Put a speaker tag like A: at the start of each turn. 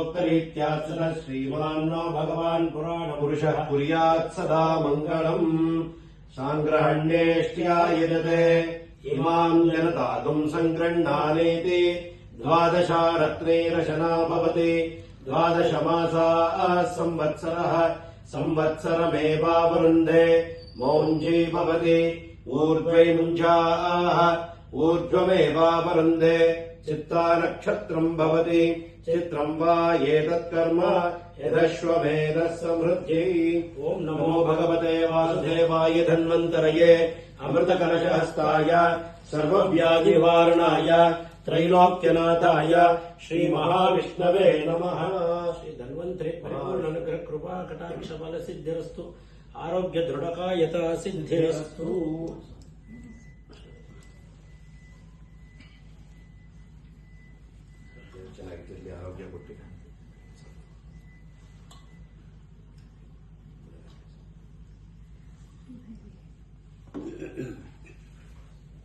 A: ोक्तरीत्यात्सुतः श्रीमान्नो भगवान् पुराणपुरुषः कुर्यात् सदा मङ्गलम् साङ्ग्रहण्येष्ट्या यजते इमाम् जनतागम् सङ्गृह्णानेति द्वादशारत्नैरशना भवति द्वादशमासाः संवत्सरः संवत्सरमेवावरुन्धे मौञ्जी भवति ऊर्ध्वै मुञ्जाः ऊर्ध्वमेवावरुन्धे चित्ता नक्षत्रम् भवति चित्रम् वा एतत्कर्म यदश्वमेधः समृद्ध्यै ॐ नमो भगवते वासुदेवाय धन्वन्तरये अमृतकलशहस्ताय सर्वव्याधिवारणाय त्रैलोक्यनाथाय श्रीमहाविष्णवे नमः श्रीधन्वन्तरि परिपूर्णानुग्रह कृपा कटाक्ष बल सिद्धिरस्तु ಚೆನ್ನಾಗಿರಲಿ ಆರೋಗ್ಯ ಕೊಟ್ಟಿದೆ Thank you.